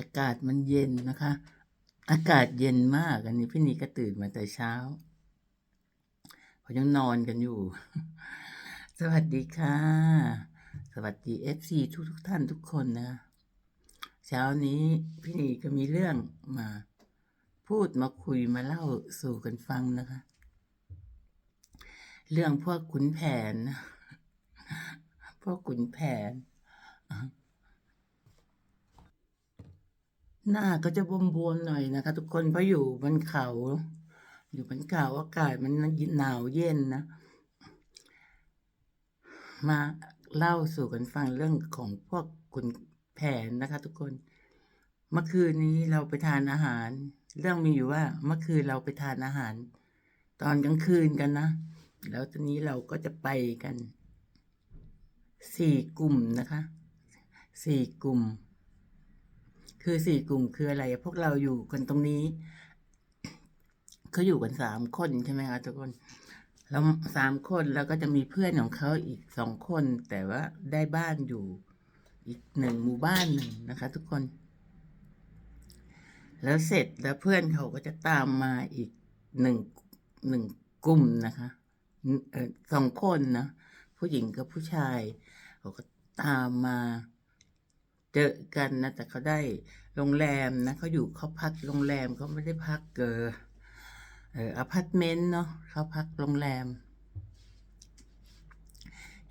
อากาศมันเย็นนะคะ อากาศเย็นมากอันนี้พี่นีก็ตื่นมาแต่เช้าเขายังนอนกันอยู่ สวัสดีค่ะ สวัสดีเอฟซีทุกทุกท่านทุกคนนะ เช้านี้พี่นีก็มีเรื่องมา พูดมาคุยมาเล่าสู่กันฟังนะคะ เรื่องพวกขุนแผนพวกขุนแผน หน้าก็จะบวมๆหน่อยนะคะ ทุกคนเพราะอยู่บนเขา อยู่บนเขาอากาศมันหนาวเย็นนะ มาเล่าสู่กันฟังเรื่องของพวกขุนแผนนะคะ ทุกคน เมื่อคืนนี้เราไปทานอาหาร เรื่องมีอยู่ว่า เมื่อคืนเราไปทานอาหาร ตอนกลางคืนกันนะ แล้วตอนนี้เราก็จะไปกันสี่กลุ่มนะคะสี่กลุ่ม คือสี่กลุ่มคืออะไร พวกเราอยู่กันตรงนี้เขาอยู่กันสามคนใช่ไหมคะทุกคนแล้วสามคนแล้วก็จะมีเพื่อนของเขาอีกสองคน แต่ว่าได้บ้านอยู่อีกหนึ่งหมู่บ้านหนึ่งนะคะ ทุกคน แล้วเสร็จแล้วเพื่อนเขาก็จะตามมาอีกหนึ่งหนึ่งกลุ่มนะคะสองคนนะผู้หญิงกับผู้ชายเขาก็ตามมา เจอกันนะแต่เขาได้โรงแรมนะเขาอยู่เขาพักโรงแรมเขาไม่ได้พักเกอเอออพาร์ตเมนต์เนาะเขาพักโรงแรม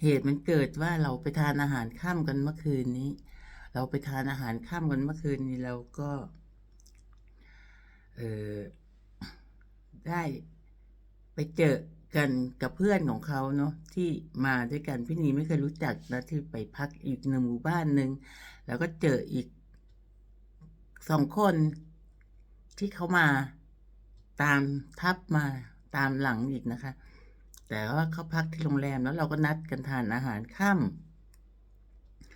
เหตุมันเกิดว่าเราไปทานอาหารข้ามกันเมื่อคืนนี้ เราไปทานอาหารข้ามกันเมื่อคืนนี้เราก็เออได้ไปเจอกันกับเพื่อนของเขาเนาะที่มาด้วยกันพี่นีไม่เคยรู้จักนะที่ไปพักอีกหนึ่งหมู่บ้านหนึ่ง แล้วก็เจออีกสองคนที่เขามาตามทับมาตามหลังอีกนะคะ แต่ว่าเขาพักที่โรงแรมแล้วเราก็นัดกันทานอาหารค่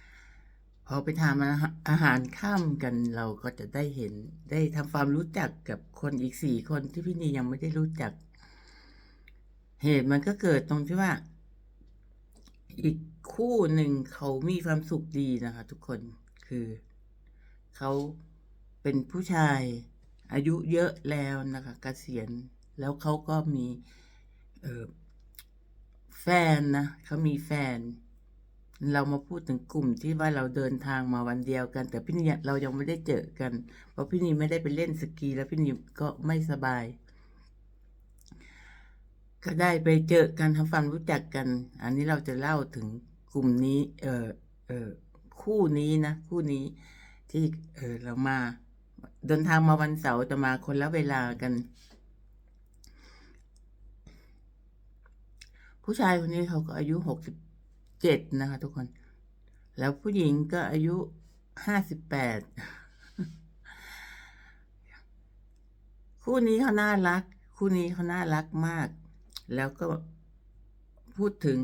ำพอไปทานอาหารค่ำกันเราก็จะได้เห็นได้ทำความรู้จักกับคนอีกสี่คนที่พี่นียังไม่ได้รู้จัก เหตุมันก็เกิดตรงที่ว่า อีกคู่หนึ่งเขามีความสุขดีนะคะ ทุกคน คือ เขาเป็นผู้ชายอายุเยอะแล้วนะคะเกษียณแล้วเขาก็มีแฟนนะเขามีแฟน เรามาพูดถึงกลุ่มที่ว่าเราเดินทางมาวันเดียวกัน แต่พี่นีเรายังไม่ได้เจอกัน เพราะพี่นีไม่ได้ไปเล่นสกีแล้วพี่นีก็ไม่สบาย ก็ได้ไปเจอกันทำความรู้จักกัน อันนี้เราจะเล่าถึงกลุ่มนี้ เออเออ คู่นี้นะคู่นี้ที่เออเรามาเดินทางมาวันเสาร์จะมาคนละเวลากัน ผู้ชายคนนี้เขาก็อายุหกสิบเจ็ดนะคะทุกคน แล้วผู้หญิงก็อายุห้าสิบแปดคู่นี้เขาน่ารัก คู่นี้เขาน่ารักมาก แล้วก็พูดถึง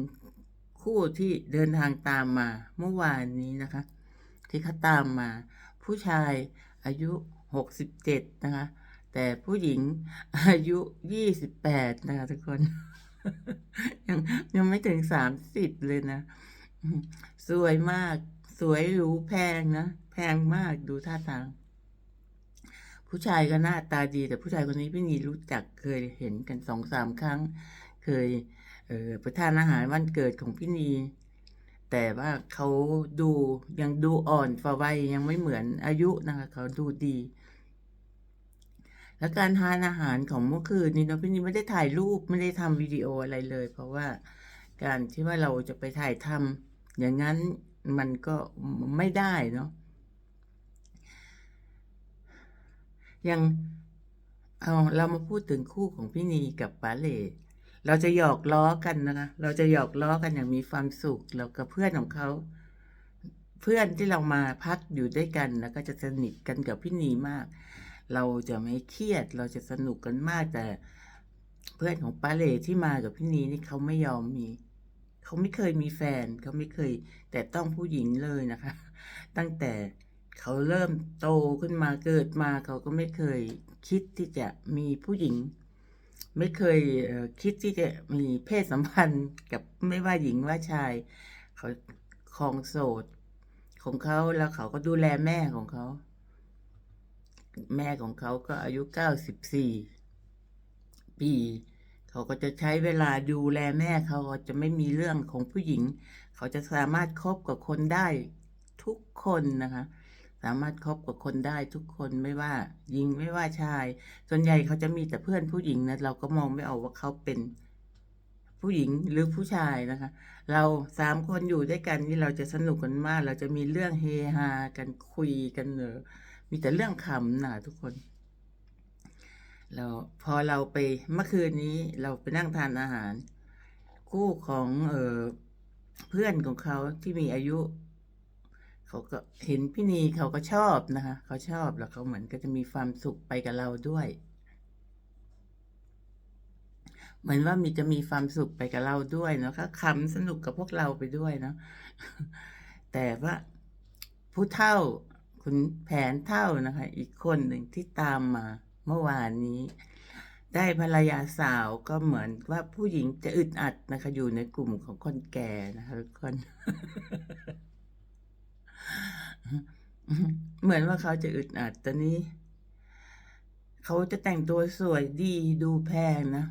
คู่ที่เดินทางตามมาเมื่อวานนี้นะคะ ที่เขาตามมา ผู้ชายอายุหกสิบเจ็ดนะคะ แต่ผู้หญิงอายุยี่สิบแปดนะคะทุกคน ยังยังไม่ถึงสามสิบเลยนะ สวยมากสวยหรูแพงนะ แพงมากดูท่าทาง ผู้ชายก็หน้าตาดี แต่ผู้ชายคนนี้พี่นีรู้จักเคยเห็นกันสองสามครั้ง เคย เออประทานอาหารวันเกิดของพี่นี แต่ว่าเขาดูยังดูอ่อนฝ่าวัยยังไม่เหมือนอายุนะคะเขาดูดี แล้วการทานอาหารของเมื่อคืนนี้เนาะพี่นีไม่ได้ถ่ายรูปไม่ได้ทำวิดีโออะไรเลย เพราะว่าการที่ว่าเราจะไปถ่ายทำอย่างนั้นมันก็ไม่ได้เนาะยังเอาเรามาพูดถึงคู่ของพี่นีกับป๋าเหล่ เราจะหยอกล้อกันนะคะ เราจะหยอกล้อกันอย่างมีความสุขแล้วกับเพื่อนของเขา เพื่อนที่เรามาพักอยู่ด้วยกันแล้วก็จะสนิทกันกับพี่นีมาก เราจะไม่เครียด เราจะสนุกกันมากแต่เพื่อนของป้าเล่ที่มากับพี่นีนี่เขาไม่ยอมมี เขาไม่เคยมีแฟน เขาไม่เคย แต่ต้องผู้หญิงเลยนะคะ ตั้งแต่เขาเริ่มโตขึ้นมาเกิดมาเขาก็ไม่เคยคิดที่จะมีผู้หญิง ไม่เคยคิดที่จะมีเพศสัมพันธ์กับไม่ว่าหญิงว่าชาย เขาคองโสดของเขาแล้วเขาก็ดูแลแม่ของเขา แม่ของเขาก็อายุเก้าสิบสี่ปีเขาก็จะใช้เวลาดูแลแม่เขาจะไม่มีเรื่องของผู้หญิง เขาจะสามารถคบกับคนได้ทุกคนนะคะ สามารถคบกับคนได้ทุกคนไม่ว่าหญิงไม่ว่าชาย ส่วนใหญ่เขาจะมีแต่เพื่อนผู้หญิงนะเราก็มองไม่ออกว่าเขาเป็นผู้หญิงหรือผู้ชายนะคะ เราสามคนอยู่ด้วยกันนี่เราจะสนุกกันมาก เราจะมีเรื่องเฮฮากันคุยกันเนอะมีแต่เรื่องขำนะทุกคนเราพอเราไปเมื่อคืนนี้เราไปนั่งทานอาหาร คู่ของเออเพื่อนของเขาที่มีอายุ เขาก็เห็นพี่นีเขาก็ชอบนะคะ เขาชอบแล้วเขาเหมือนก็จะมีความสุขไปกับเราด้วย เหมือนว่ามีจะมีความสุขไปกับเราด้วยเนาะก็ขำสนุกกับพวกเราไปด้วยเนาะแต่ว่าผู้เท่าคุณแผนเท่านะคะ อีกคนหนึ่งที่ตามมาเมื่อวานนี้ ได้ภรรยาสาวก็เหมือนว่าผู้หญิงจะอึดอัดนะคะ อยู่ในกลุ่มของคนแก่นะคะทุกคน เหมือนว่าเขาจะอึดอัดตอนนี้ เขาจะแต่งตัวสวยดีดูแพงนะ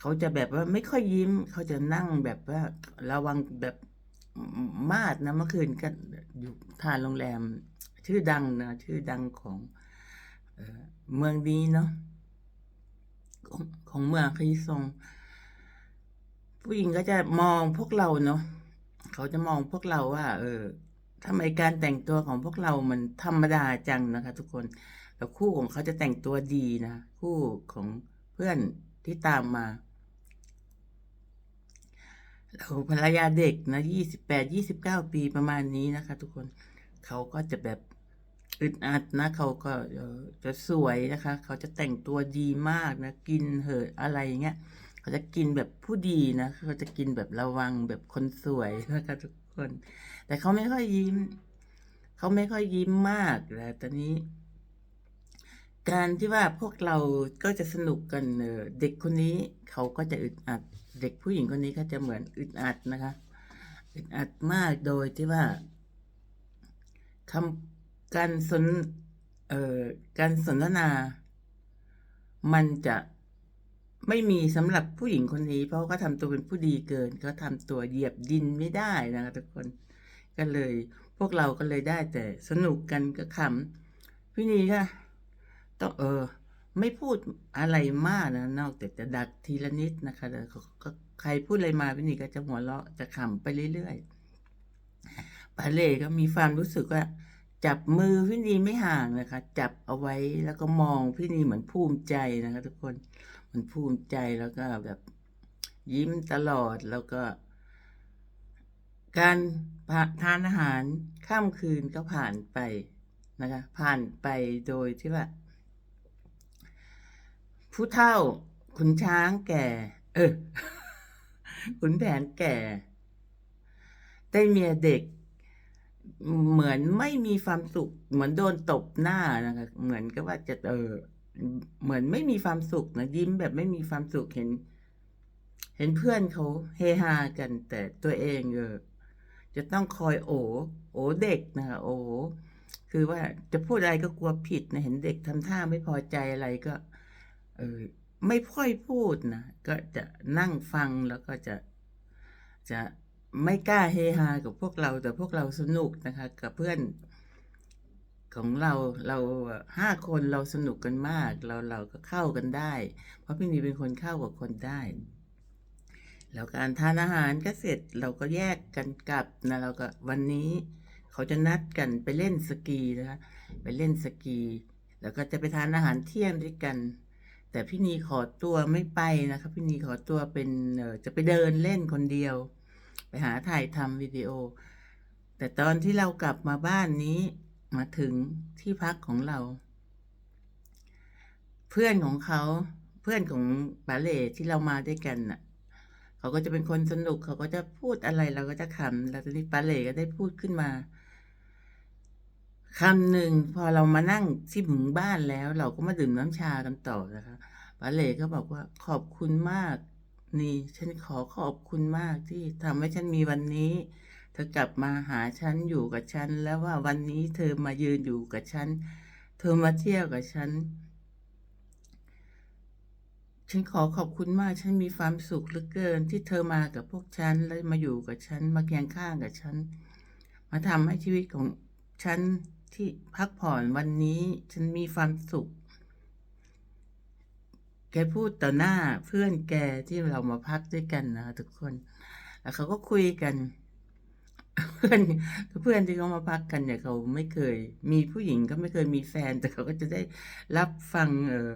เขาจะแบบว่าไม่ค่อยยิ้ม เขาจะนั่งแบบว่า ระวังแบบมาดนะเมื่อคืนก็อยู่ทานโรงแรม ชื่อดังนะชื่อดังของเออเมืองนี้เนาะของของเมืองคีซงผู้หญิงก็จะมองพวกเราเนาะเขาจะมองพวกเราว่า เออ ทำไมการแต่งตัวของพวกเรามันธรรมดาจังนะคะ ทุกคนแล้วคู่ของเขาจะแต่งตัวดีนะ คู่ของเพื่อนที่ตามมาเราภรรยาเด็กนะยี่สิบแปดยี่สิบเก้าปีประมาณนี้นะคะ ทุกคนเขาก็จะแบบอึดอัดนะเขาก็จะสวยนะคะ เขาจะแต่งตัวดีมากนะ กินเหอะอะไรเงี้ยเขาจะกินแบบผู้ดีนะเขาจะกินแบบระวังแบบคนสวยนะคะทุก คน แต่เขาไม่ค่อยยิ้ม เขาไม่ค่อยยิ้มมากแต่ตอนนี้ การที่ว่าพวกเราก็จะสนุกกันเด็กคนนี้เขาก็จะอึดอัด เด็กผู้หญิงคนนี้ก็จะเหมือนอึดอัดนะคะอึดอัดมากโดยที่ว่าคำการสนเอ่อการสนทนา มันจะ ไม่มีสำหรับผู้หญิงคนนี้ เพราะเขาทำตัวเป็นผู้ดีเกินเขาทำตัวเหยียบดินไม่ได้นะคะทุกคนก็เลย พวกเราก็เลยได้แต่สนุกกันก็ขำพี่นีก็ต้องเออ ไม่พูดอะไรมากนะนอกแต่จะดักทีละนิดนะคะแล้วก็ใครพูดอะไรมาพี่นีก็จะหัวเราะจะขำไปเรื่อยๆปาเล่ก็มีความรู้สึกว่าจับมือพี่นีไม่ห่างนะคะ จับเอาไว้แล้วก็มองพี่นีเหมือนภูมิใจนะคะ ทุกคน มันภูมิใจแล้วก็แบบยิ้มตลอดแล้วก็ การทานอาหารข้ามคืนก็ผ่านไปนะคะ ผ่านไปโดยที่ว่า ผู้เฒ่าขุนช้างแก่ เออขุนแผนแก่ ได้เมียเด็ก เหมือนไม่มีความสุข เหมือนโดนตบหน้านะคะ เหมือนกับว่าจะเออ เหมือนไม่มีความสุขนะยิ้มแบบไม่มีความสุขเห็น เห็นเพื่อนเขาเฮฮากัน แต่ตัวเองเออจะต้องคอยโอโอเด็กนะคะโอคือว่าจะพูดอะไรก็กลัวผิดนะเห็นเด็กทำท่าไม่พอใจอะไรก็ เออไม่ค่อยพูดนะก็จะนั่งฟังแล้วก็จะจะไม่กล้าเฮฮากับพวกเราแต่พวกเราสนุกนะคะ กับเพื่อน ของเราเราห้าคนเราสนุกกันมาก เราเราก็เข้ากันได้ เพราะพี่นีเป็นคนเข้ากับคนได้แล้วการทานอาหารก็เสร็จเราก็แยกกันกลับนะเราก็วันนี้เขาจะนัดกันไปเล่นสกีนะคะไปเล่นสกี แล้วก็จะไปทานอาหารเที่ยงด้วยกัน แต่พี่นีขอตัวไม่ไปนะคะพี่นีขอตัวเป็นจะไปเดินเล่นคนเดียว ไปหาถ่ายทำวิดีโอ แต่ตอนที่เรากลับมาบ้านนี้ มาถึงที่พักของเรา เพื่อนของเขาเพื่อนของปาเล่ที่เรามาด้วยกันน่ะ เขาก็จะเป็นคนสนุก เขาก็จะพูดอะไรเราก็จะขำแล้วตอนนี้ปาเล่ก็ได้พูดขึ้นมาคำหนึ่งพอเรามานั่งที่ถึงบ้านแล้ว เราก็มาดื่มน้ำชากันต่อนะคะปาเล่ก็บอกว่าขอบคุณมาก นี่ ฉันขอขอบคุณมากที่ทำให้ฉันมีวันนี้ เธอกลับมาหาฉันอยู่กับฉัน แล้วว่าวันนี้เธอมายืนอยู่กับฉัน เธอมาเที่ยวกับฉัน ฉันขอขอบคุณมาก ฉันมีความสุขเหลือเกิน ที่เธอมากับพวกฉัน และมาอยู่กับฉัน มาเคียงข้างกับฉัน มาทำให้ชีวิตของฉันที่พักผ่อนวันนี้ ฉันมีความสุข แกพูดต่อหน้าเพื่อนแกที่เรามาพักด้วยกันนะทุกคน แล้วเขาก็คุยกัน เพื่อนเพื่อนที่เขามาพักกันเนี่ยเขาไม่เคย มีผู้หญิงก็ไม่เคยมีแฟน แต่เขาก็จะได้รับฟังเออ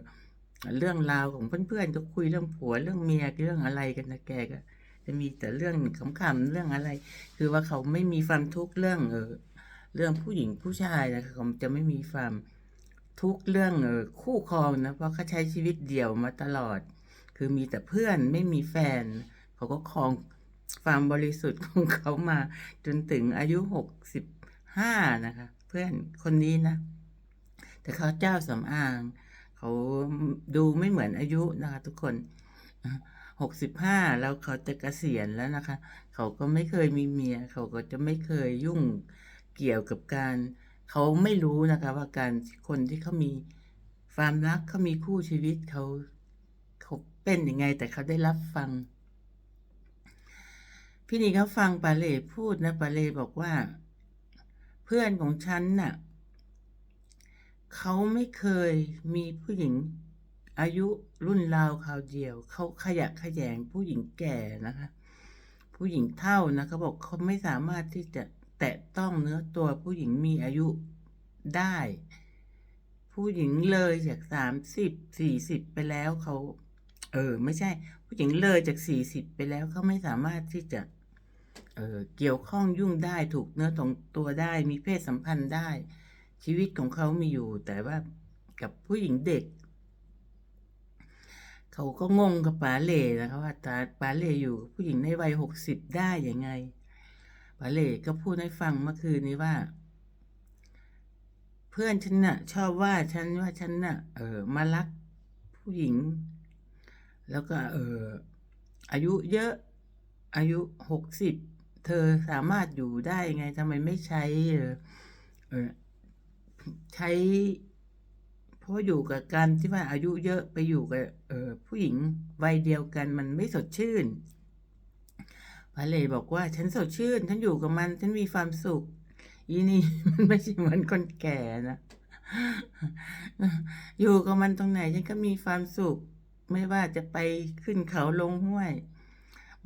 เรื่องราวของเพื่อนๆก็คุยเรื่องผัวเรื่องเมียเรื่องอะไรกันนะแกก็ จะมีแต่เรื่องขำๆเรื่องอะไร คือว่าเขาไม่มีความทุกข์เรื่องเออเรื่องผู้หญิงผู้ชายนะเขาจะไม่มีความทุกข์เรื่องเออคู่ครองนะเพราะเขาใช้ชีวิตเดี่ยวมาตลอด คือมีแต่เพื่อนไม่มีแฟน เขาก็ครอง ความบริสุทธิ์ของเขามาจนถึงอายุหกสิบห้านะคะ เพื่อนคนนี้นะ แต่เขาเจ้าสำอาง เขาดูไม่เหมือนอายุนะคะ ทุกคนหกสิบห้าแล้วเขาจะเกษียณแล้วนะคะ เขาก็ไม่เคยมีเมีย เขาก็จะไม่เคยยุ่งเกี่ยวกับการ เขาไม่รู้นะคะ ว่าการคนที่เขามีความรักเขามีคู่ชีวิตเขาเขาเป็นยังไง แต่เขาได้รับฟัง พี่นีเขาฟังปาเล่พูดนะปาเล่บอกว่า เพื่อนของฉันน่ะเขาไม่เคยมีผู้หญิงอายุรุ่นราวคราวเดียว เขาขยะขยงผู้หญิงแก่นะคะ ผู้หญิงเท่านะเขาบอกเขาไม่สามารถที่จะแตะต้องเนื้อตัวผู้หญิงมีอายุได้ ผู้หญิงเลยจากสามสิบสี่สิบไปแล้วเขา เออ ไม่ใช่ ผู้หญิงเลยจากสี่สิบไปแล้วเขาไม่สามารถที่จะ เออเกี่ยวข้องยุ่งได้ถูกเนื้อตรงตัวได้ มีเพศสัมพันธ์ได้ ชีวิตของเขามีอยู่ แต่ว่ากับผู้หญิงเด็ก เขาก็งงกับป๋าเล่นะคะว่าตาป๋าเล่อยู่ผู้หญิงในวัยหกสิบได้ยังไงป๋าเล่ก็พูดให้ฟังเมื่อคืนนี้ว่า เพื่อนฉันน่ะ ชอบว่าฉันว่าฉันน่ะ เออมารักผู้หญิง แล้วก็ เอออายุเยอะ อายุหกสิบเธอสามารถอยู่ได้ไงทำไมไม่ใช้เออใช้ เพราะอยู่กับการที่ว่าอายุเยอะไปอยู่กับเออผู้หญิงวัยเดียวกันมันไม่สดชื่นพาเลยบอกว่าฉันสดชื่น ฉันอยู่กับมันฉันมีความสุข อีนี่มันไม่ใช่เหมือนคนแก่นะอยู่กับมันตรงไหนฉันก็มีความสุข ไม่ว่าจะไปขึ้นเขาลงห้วย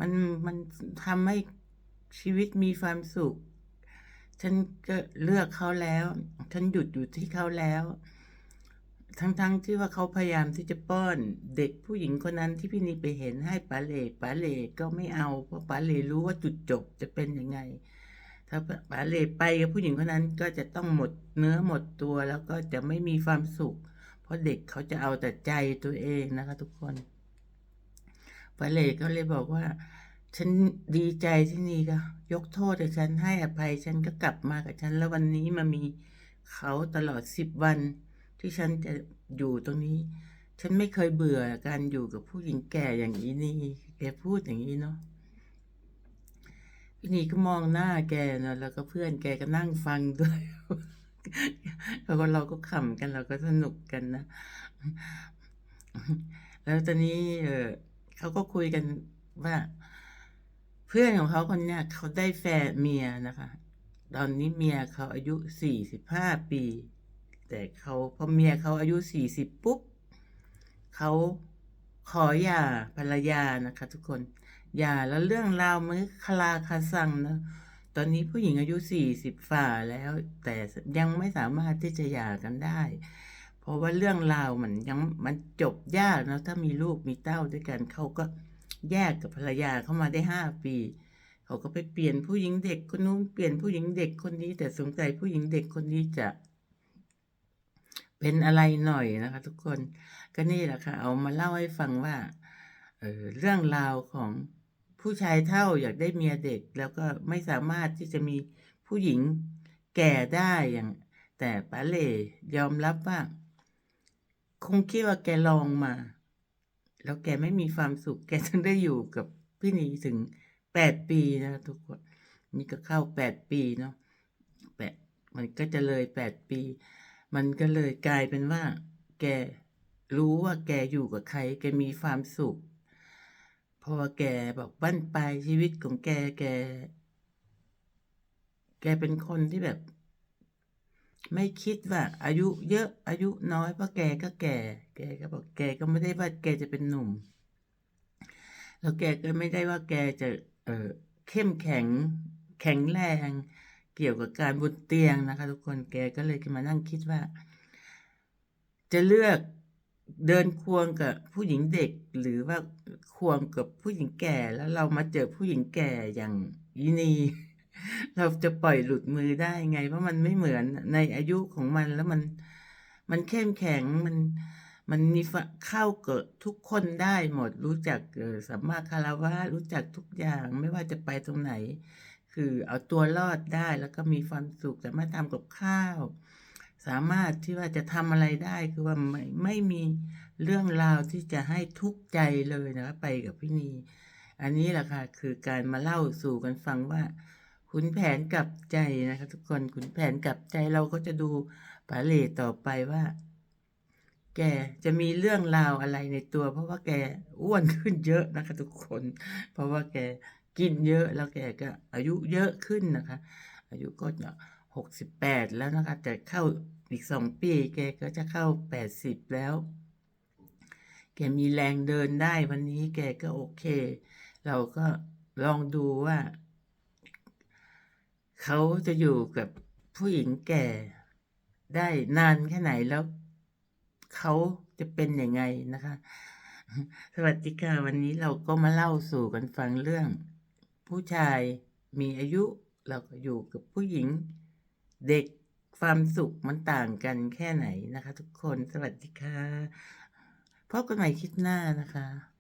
มันมันทำให้ชีวิตมีความสุข ฉันก็เลือกเขาแล้ว ฉันหยุดอยู่ที่เขาแล้ว ทั้งๆทที่ว่าเขาพยายามที่จะป้อน เด็กผู้หญิงคนนั้นที่พี่นีไปเห็นให้ป๋าเล่ป๋าเล่ก็ไม่เอา เพราะป๋าเล่รู้ว่าจุดจบจะเป็นยังไง ถ้าป๋าเล่ไปกับผู้หญิงคนนั้นก็จะต้องหมดเนื้อหมดตัวแล้วก็จะไม่มีความสุข เพราะเด็กเขาจะเอาแต่ใจตัวเองนะคะ ทุกคน ปเล่ก็เลยบอกว่า ฉันดีใจที่นี่ก็ ยกโทษให้ฉันให้อภัยฉันก็กลับมากับฉัน แล้ววันนี้มามีเขาตลอดสิบวัน ที่ฉันจะอยู่ตรงนี้ ฉันไม่เคยเบื่อการอยู่กับผู้หญิงแก่อย่างนี้นี่แกพูดอย่างนี้เนาะพี่นี่ก็มองหน้าแกเนาะแล้วก็เพื่อนแกก็นั่งฟังด้วยแล้วก็เราก็ขำกันเราก็สนุกกันนะ แล้วตอนนี้เออ เขาก็คุยกันว่า เพื่อนของเขาคนเนี้ยเขาได้แฟนเมียนะคะ ตอนนี้เมียเขาอายุสี่สิบห้าปี แต่เขาพอเมียเขาอายุสี่สิบปุ๊บเขาขอหย่าภรรยานะคะ ทุกคนหย่าแล้วเรื่องราวมันคลาคาซังนะตอนนี้ผู้หญิงอายุสี่สิบฝ่าแล้ว แต่ยังไม่สามารถที่จะหย่ากันได้ เพราะว่าเรื่องราวมันยังมันจบยากนะถ้ามีลูกมีเต้าด้วยกันเขาก็แยกกับภรรยาเข้ามาได้ห้าปีเขาก็ไปเปลี่ยนผู้หญิงเด็กคนนู้นเปลี่ยนผู้หญิงเด็กคนนี้ แต่สงสัยผู้หญิงเด็กคนนี้จะเป็นอะไรหน่อยนะคะ ทุกคนก็นี่แหละค่ะ เอามาเล่าให้ฟังว่าเออเรื่องราวของผู้ชายเท่าอยากได้เมียเด็ก แล้วก็ไม่สามารถที่จะมีผู้หญิงแก่ได้อย่าง แต่ปาเล่ยอมรับว่า คงคิดว่าแกลองมา แล้วแกไม่มีความสุข แกถึงได้อยู่กับพี่นีถึงแปดปีนะทุกคน นี่ก็เข้าแปดปีเนาะแปดมันก็จะเลยแปดปี มันก็เลยกลายเป็นว่า แกรู้ว่าแกอยู่กับใคร แกมีความสุข เพราะว่าแกบอกบั้นปลายชีวิตของแกแก แกเป็นคนที่แบบ ไม่คิดว่าอายุเยอะอายุน้อยเพราะแกก็แก่ แกก็บอกแกก็ไม่ได้ว่าแกจะเป็นหนุ่ม แล้วแกก็ไม่ได้ว่าแกจะเออเข้มแข็งแข็งแรง เกี่ยวกับการบนเตียงนะคะ ทุกคนแกก็เลยมานั่งคิดว่า จะเลือกเดินควงกับผู้หญิงเด็ก หรือว่าควงกับผู้หญิงแก่แล้วเรามาเจอผู้หญิงแก่อย่างอีนี เราจะปล่อยหลุดมือได้ไง เพราะมันไม่เหมือนในอายุของมันแล้วมัน มันเข้มแข็งมันมันมีเข้าเกับทุกคนได้หมดรู้จักสัมมาคารวะรู้จักทุกอย่างไม่ว่าจะไปตรงไหน คือเอาตัวรอดได้แล้วก็มีความสุขสามารถทำกับข้าว สามารถที่ว่าจะทำอะไรได้คือว่าไม่ไม่มีเรื่องราวที่จะให้ทุกข์ใจเลยนะไปกับพี่นี อันนี้แหละค่ะคือการมาเล่าสู่กันฟังว่า ขุนแผนกลับใจนะคะทุกคนขุนแผนกลับใจเราก็จะดูปาเหร่ต่อไปว่า แกจะมีเรื่องราวอะไรในตัว เพราะว่าแกอ้วนขึ้นเยอะนะคะ ทุกคน เพราะว่าแกกินเยอะแล้วแกก็อายุเยอะขึ้นนะคะ อายุก็จะ68แปดแล้วนะคะแต่เข้าอีก2ปี แกก็จะเข้า80แล้ว แกมีแรงเดินได้วันนี้แกก็โอเค เราก็ลองดูว่า เขาจะอยู่กับผู้หญิงแก่ได้นานแค่ไหนแล้วเขาจะเป็นยังไงนะคะ สวัสดีค่ะวันนี้เราก็มาเล่าสู่กันฟังเรื่อง ผู้ชายมีอายุเราก็อยู่กับผู้หญิง เด็กความสุขมันต่างกันแค่ไหนนะคะ ทุกคนสวัสดีค่ะพบกันใหม่คลิปหน้านะคะ